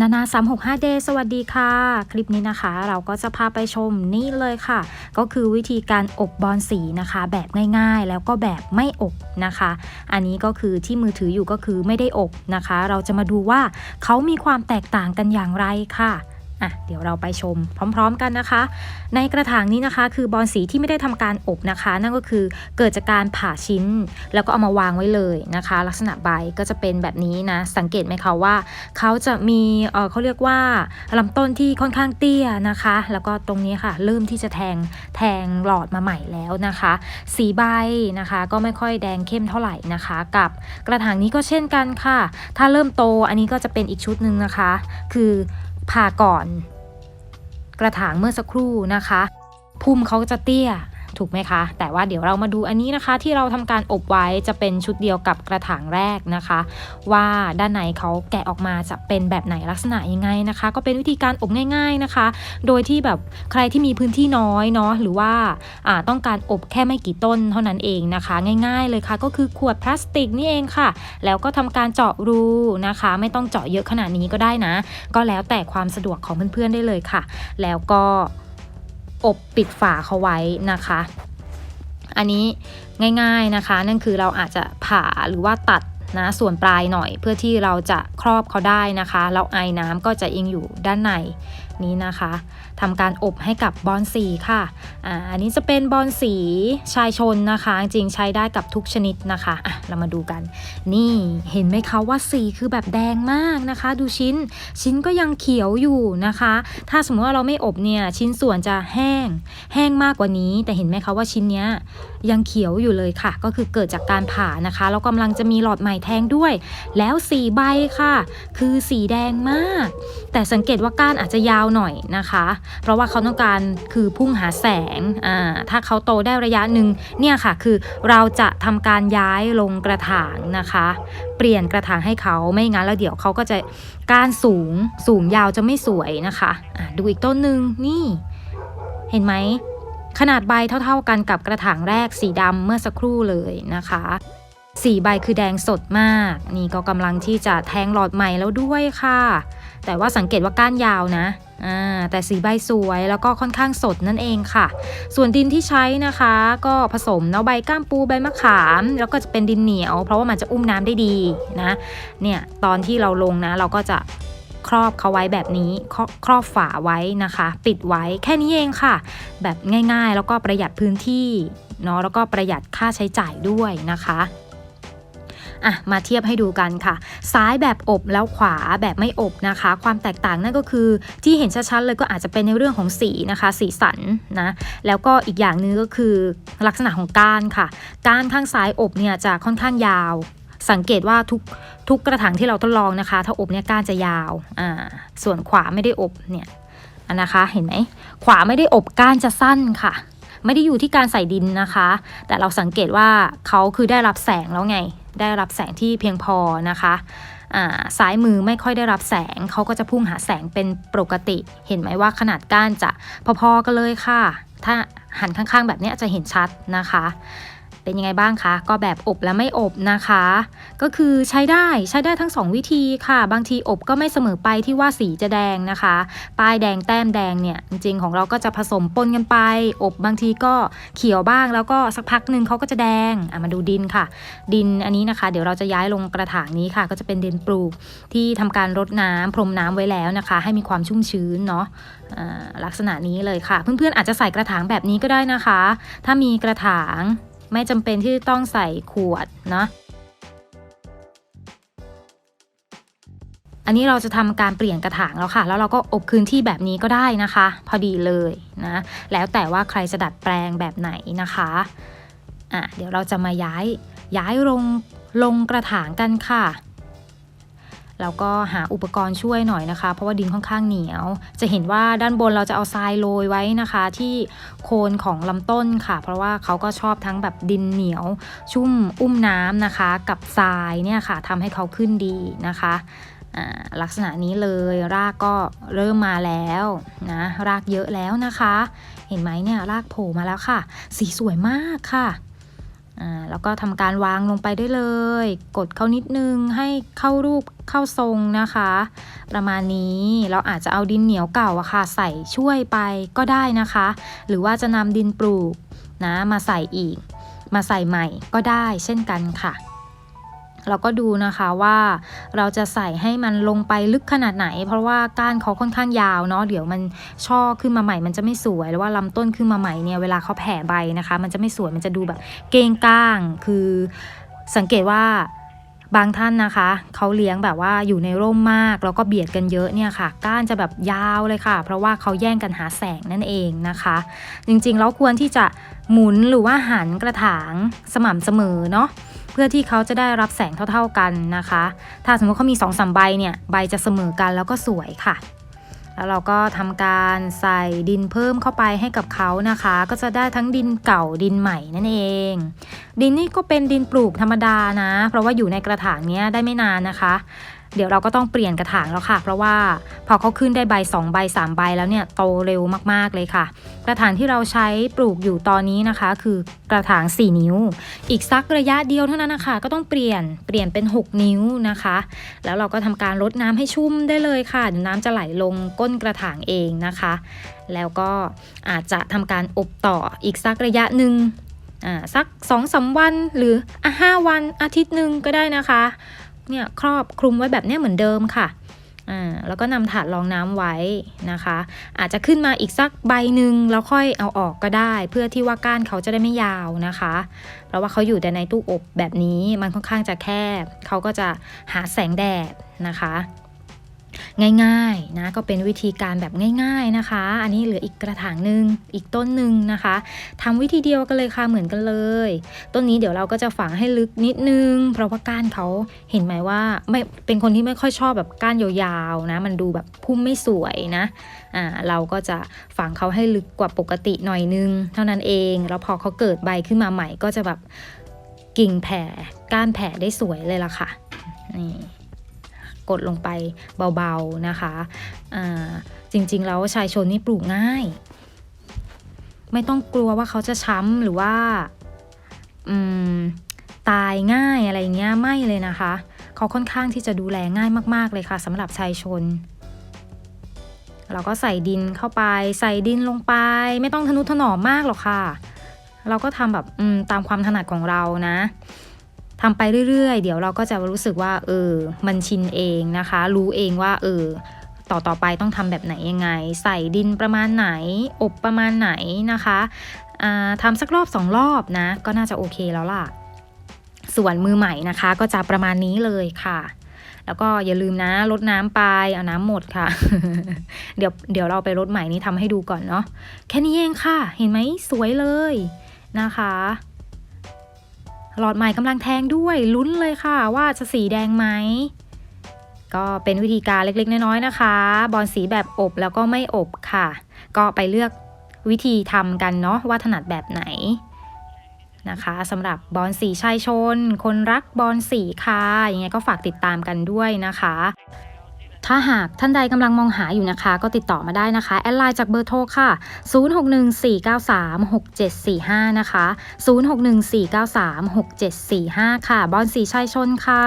นานา365 day สวัสดีค่ะ คลิปนี้นะคะ เราก็จะพาไปชมนี่เลยค่ะ ก็คือวิธีการอบบอลสีนะคะ แบบง่ายๆ แล้วก็แบบไม่อบนะคะ อันนี้ก็คือที่มือถืออยู่ก็คือไม่ได้อบนะคะ เราจะมาดูว่าเขามีความแตกต่างกันอย่างไรค่ะ อะเดี๋ยวเราไปชมพร้อม ๆกันนะคะ ในกระถางนี้นะคะ คือบอลสีที่ไม่ได้ทำการอบนะคะ นั่นก็คือเกิดจากการผ่าชิ้น แล้วก็เอามาวางไว้เลยนะคะ ลักษณะใบก็จะเป็นแบบนี้นะ สังเกตไหมคะว่า เขาจะมีเออเขาเรียกว่าลำต้นที่ค่อนข้างเตี้ยนะคะ แล้วก็ตรงนี้ค่ะ เริ่มที่จะแทงแทงหลอดมาใหม่แล้วนะคะ สีใบนะคะ ก็ไม่ค่อยแดงเข้มเท่าไหร่นะคะ กับกระถางนี้ก็เช่นกันค่ะ ถ้าเริ่มโตอันนี้ก็จะเป็นอีกชุดหนึ่งนะคะ คือ ผ่าก่อน กระถางเมื่อสักครู่นะคะ พุ่มเขาจะเตี้ย ถูกไหมคะ แต่ว่าเดี๋ยวเรามาดูอันนี้นะคะ ที่เราทำการอบไว้จะเป็นชุดเดียวกับกระถางแรกนะคะ ว่าด้านในเขาแกะออกมาจะเป็นแบบไหนลักษณะยังไงนะคะ ก็เป็นวิธีการอบง่าย ๆนะคะ โดยที่แบบใครที่มีพื้นที่น้อยเนาะหรือว่าาต้องการอบแค่ไม่กี่ต้นเท่านั้นเองนะคะ ง่าย ๆเลยค่ะ ก็คือขวดพลาสติกนี่เองค่ะ แล้วก็ทำการเจาะรูนะคะ ไม่ต้องเจาะเยอะขนาดนี้ก็ได้นะ ก็แล้วแต่ความสะดวกของเพื่อนๆได้เลยค่ะ แล้วก็ อบปิดฝาเขาไว้นะคะ อันนี้ง่ายๆนะคะ นั่นคือเราอาจจะผ่าหรือว่าตัดนะส่วนปลายหน่อยเพื่อที่เราจะครอบเขาได้นะคะแล้วไอ้น้ำก็จะยังอยู่ด้านใน นี้นะคะทำการอบให้กับบอลสีค่ะอ่าอันนี้จะเป็นบอลสีชายชนนะคะ จริงใช้ได้กับทุกชนิดนะคะอะเรามาดูกัน นี่เห็นไหมคะว่าสีคือแบบแดงมากนะคะ ดูชิ้นชิ้นก็ยังเขียวอยู่นะคะ ถ้าสมมติว่าเราไม่อบเนี่ยชิ้นส่วนจะแห้ง แห้งมากกว่านี้ แต่เห็นไหมคะว่าชิ้นเนี้ยยังเขียวอยู่เลยค่ะ ก็คือเกิดจากการผ่านะคะ แล้วกำลังจะมีหลอดใหม่แทงด้วย แล้วสีใบค่ะ คือสีแดงมาก แต่สังเกตว่าก้านอาจจะยาวหน่อยนะคะ เพราะว่าเขาต้องการคือพุ่งหาแสงอ่าถ้าเขาโตได้ระยะหนึ่งเนี่ยค่ะคือเราจะทำการย้ายลงกระถางนะคะ เปลี่ยนกระถางให้เขาไม่งั้นแล้วเดี๋ยวเขาก็จะก้านสูงสูงยาวจะไม่สวยนะคะะดูอีกต้นหนึ่งนี่ เห็นไหมขนาดใบเท่า ๆกันกับกระถางแรกสีดำเมื่อสักครู่เลยนะคะสีใบคือแดงสดมาก นี่ก็กำลังที่จะแทงหลอดใหม่แล้วด้วยค่ะ แต่ว่าสังเกตว่าก้านยาวนะ แต่สีใบสวยแล้วก็ค่อนข้างสดนั่นเองค่ะ ส่วนดินที่ใช้นะคะ ก็ผสมเนาะใบก้ามปูใบมะขาม แล้วก็จะเป็นดินเหนียว เพราะว่ามันจะอุ้มน้ำได้ดีนะเนี่ยตอนที่เราลงนะเราก็จะครอบเขาไว้แบบนี้ครครอบฝาไว้นะคะ ปิดไว้แค่นี้เองค่ะ แบบง่ายๆ แล้วก็ประหยัดพื้นที่เนาะแล้วก็ประหยัดค่าใช้จ่ายด้วยนะคะ อะมาเทียบให้ดูกันค่ะ ซ้ายแบบอบแล้วขวาแบบไม่อบนะคะ ความแตกต่างนั่นก็คือที่เห็นชัดๆเลยก็อาจจะเป็นในเรื่องของสีนะคะ สีสันนะแล้วก็อีกอย่างหนึงก็คือลักษณะของก้านค่ะ ก้านข้างซ้ายอบเนี่ยจะค่อนข้างยาว สังเกตว่าทุกทุกกระถางที่เราทดลองนะคะ ถ้าอบเนี่ยก้านจะยาวอ่าส่วนขวาไม่ได้อบเนี่ยนนะคะเห็นไหมขวาไม่ได้อบก้านจะสั้นค่ะไม่ได้อยู่ที่การใส่ดินนะคะ แต่เราสังเกตว่าเขาคือได้รับแสงแล้วไง ได้รับแสงที่เพียงพอนะคะสาซ้ายมือไม่ค่อยได้รับแสง เขาก็จะพุ่งหาแสงเป็นปกติ เห็นไหมว่าขนาดก้านจะพอๆกันเลยค่ะ ถ้าหันข้างๆแบบนี้จะเห็นชัดนะคะ เป็นยังไงบ้างคะ ก็แบบอบและไม่อบนะคะ ก็คือใช้ได้ใช้ได้ทั้งสองวิธีค่ะ บางทีอบก็ไม่เสมอไปที่ว่าสีจะแดงนะคะ ป้ายแดงแต้มแดงเนี่ยจริงๆของเราก็จะผสมปนกันไป อบบางทีก็เขียวบ้างแล้วก็สักพักหนึ่งเขาก็จะแดงอะมาดูดินค่ะ ดินอันนี้นะคะ เดี๋ยวเราจะย้ายลงกระถางนี้ค่ะ ก็จะเป็นดินปลูกที่ทำการรดน้ำพรมน้ำไว้แล้วนะคะ ให้มีความชุ่มชื้นเนาะอ่าลักษณะนี้เลยค่ะ เพื่อนๆอาจจะใส่กระถางแบบนี้ก็ได้นะคะ ถ้ามีกระถาง ไม่จำเป็นที่ต้องใส่ขวดเนาะอันนี้เราจะทำการเปลี่ยนกระถางแล้วค่ะ แล้วเราก็อบคืนที่แบบนี้ก็ได้นะคะ พอดีเลยนะ แล้วแต่ว่าใครจะดัดแปลงแบบไหนนะคะอะเดี๋ยวเราจะมาย้ายย้ายลงลงกระถางกันค่ะ แล้วก็หาอุปกรณ์ช่วยหน่อยนะคะ เพราะว่าดินค่อนข้างเหนียว จะเห็นว่าด้านบนเราจะเอาทรายโรยไว้นะคะ ที่โคนของลำต้นค่ะ เพราะว่าเขาก็ชอบทั้งแบบดินเหนียว ชุ่มอุ้มน้ำนะคะ กับทรายเนี่ยค่ะทำให้เขาขึ้นดีนะคะลักษณะนี้เลยรากก็เริ่มมาแล้วนะรากเยอะแล้วนะคะ เห็นไหมเนี่ยรากโผล่มาแล้วค่ะ สีสวยมากค่ะ อ่าแล้วก็ทำการวางลงไปได้เลย กดเขานิดนึงให้เข้ารูปเข้าทรงนะคะ ประมาณนี้เราอาจจะเอาดินเหนียวเก่าอะค่ะ ใส่ช่วยไปก็ได้นะคะ หรือว่าจะนำดินปลูกนะมาใส่อีก มาใส่ใหม่ก็ได้เช่นกันค่ะ เราก็ดูนะคะว่าเราจะใส่ให้มันลงไปลึกขนาดไหน เพราะว่าก้านเขาค่อนข้างยาวเนาะเดี๋ยวมันช่อขึ้นมาใหม่มันจะไม่สวยหรือว่าลำต้นขึ้นมาใหม่เนี่ยเวลาเขาแผ่ใบนะคะ มันจะไม่สวยมันจะดูแบบเก้งก้าง คือสังเกตว่าบางท่านนะคะเขาเลี้ยงแบบว่าอยู่ในร่มมาก แล้วก็เบียดกันเยอะเนี่ยค่ะ ก้านจะแบบยาวเลยค่ะ เพราะว่าเขาแย่งกันหาแสงนั่นเองนะคะ จริงๆแล้วควรที่จะหมุนหรือว่าหันกระถางสม่ำเสมอเนาะ พื่อที่เขาจะได้รับแสงเท่า ๆกันนะคะ ถ้าสมมติเขามี2อสใบเนี่ยใบจะเสมอกันแล้วก็สวยค่ะ แล้วเราก็ทำการใส่ดินเพิ่มเข้าไปให้กับเขานะคะ ก็จะได้ทั้งดินเก่าดินใหม่นั่นเอง ดินนี่ก็เป็นดินปลูกธรรมดานะ เพราะว่าอยู่ในกระถางเนี้ยได้ไม่นานนะคะ เดี๋ยวเราก็ต้องเปลี่ยนกระถางแล้วค่ะ เพราะว่าพอเขาขึ้นได้ใบ2ใบ3ใบแล้วเนี่ยโตเร็วมากๆเลยค่ะ กระถางที่เราใช้ปลูกอยู่ตอนนี้นะคะ คือกระถาง 4 นิ้ว อีกสักระยะเดียวเท่านั้นนะคะ ก็ต้องเปลี่ยนเปลี่ยนเป็น 6 นิ้วนะคะ แล้วเราก็ทำการรดน้ำให้ชุ่มได้เลยค่ะเดี๋ยวน้ำจะไหลลงก้นกระถางเองนะคะ แล้วก็อาจจะทำการอบต่ออีกสักระยะหนึ่งอ่าสัก2อสวันหรืออะห้าวันอาทิตย์หนึ่งก็ได้นะคะ เนี่ยครอบคลุมไว้แบบนี้เหมือนเดิมค่ะอ่าแล้วก็นำถาดรองน้ำไว้นะคะ อาจจะขึ้นมาอีกสักใบหนึ่งแล้วค่อยเอาออกก็ได้ เพื่อที่ว่าก้านเขาจะได้ไม่ยาวนะคะ เพราะว่าเขาอยู่แต่ในตู้อบแบบนี้มันค่อนข้างจะแคบเขาก็จะหาแสงแดดนะคะ ง่ายๆนะก็เป็นวิธีการแบบง่าย ๆนะคะ อันนี้เหลืออีกกระถางหนึ่งอีกต้นหนึ่งนะคะทำวิธีเดียวกันเลยค่ะเหมือนกันเลย ต้นนี้เดี๋ยวเราก็จะฝังให้ลึกนิดนึง เพราะว่าก้านเขาเห็นไหมว่าไม่เป็นคนที่ไม่ค่อยชอบแบบก้านยาวๆนะมันดูแบบพุ่มไม่สวยนะอ่าเราก็จะฝังเขาให้ลึกกว่าปกติหน่อยนึง เท่านั้นเองแล้วพอเขาเกิดใบขึ้นมาใหม่ก็จะแบบกิ่งแผ่ก้านแผ่ได้สวยเลยล่ะค่ะนี่ กดลงไปเบาๆนะคะอ่าจริงๆแล้วชายชนนี่ปลูกง่าย ไม่ต้องกลัวว่าเขาจะช้ำหรือว่าอืมตายง่ายอะไรเงี้ยไม่เลยนะคะ เขาค่อนข้างที่จะดูแลง่ายมากๆเลยค่ะสำหรับชายชน เราก็ใส่ดินเข้าไป ใส่ดินลงไป ไม่ต้องทนุถนอมมากหรอกค่ะ เราก็ทำแบบอืมตามความถนัดของเรานะ ทำไปเรื่อยๆ เดี๋ยวเราก็จะรู้สึกว่า เออ มันชินเองนะคะ รู้เองว่า เออ ต่อต่อไปต้องทำแบบไหนยังไง ใส่ดินประมาณไหน อบประมาณไหนนะคะอ่าทำสักรอบสองรอบนะ ก็น่าจะโอเคแล้วล่ะ ส่วนมือใหม่นะคะ ก็จะประมาณนี้เลยค่ะแล้วก็อย่าลืมนะลดน้ำไปเอาน้ำหมดค่ะ เดี๋ยวเดี๋ยวเราไปลดใหม่นี้ทำให้ดูก่อนเนาะแค่นี้เองค่ะ เห็นไหมสวยเลยนะคะ หลอดใหม่กำลังแทงด้วยลุ้นเลยค่ะว่าจะสีแดงไหมก็เป็นวิธีการเล็กๆ น้อยๆนะคะ บอลสีแบบอบแล้วก็ไม่อบค่ะ ก็ไปเลือกวิธีทำกันเนาะว่าถนัดแบบไหนนะคะสำหรับบอลสีชายชน คนรักบอลสีค่ะยังไงก็ฝากติดตามกันด้วยนะคะ ถ้าหากท่านใดกำลังมองหาอยู่นะคะ ก็ติดต่อมาได้นะคะ แอดไลน์จากเบอร์โทรค่ะ 0614936745 นะคะ 0614936745 ค่ะ บอลสีชายชนค่ะ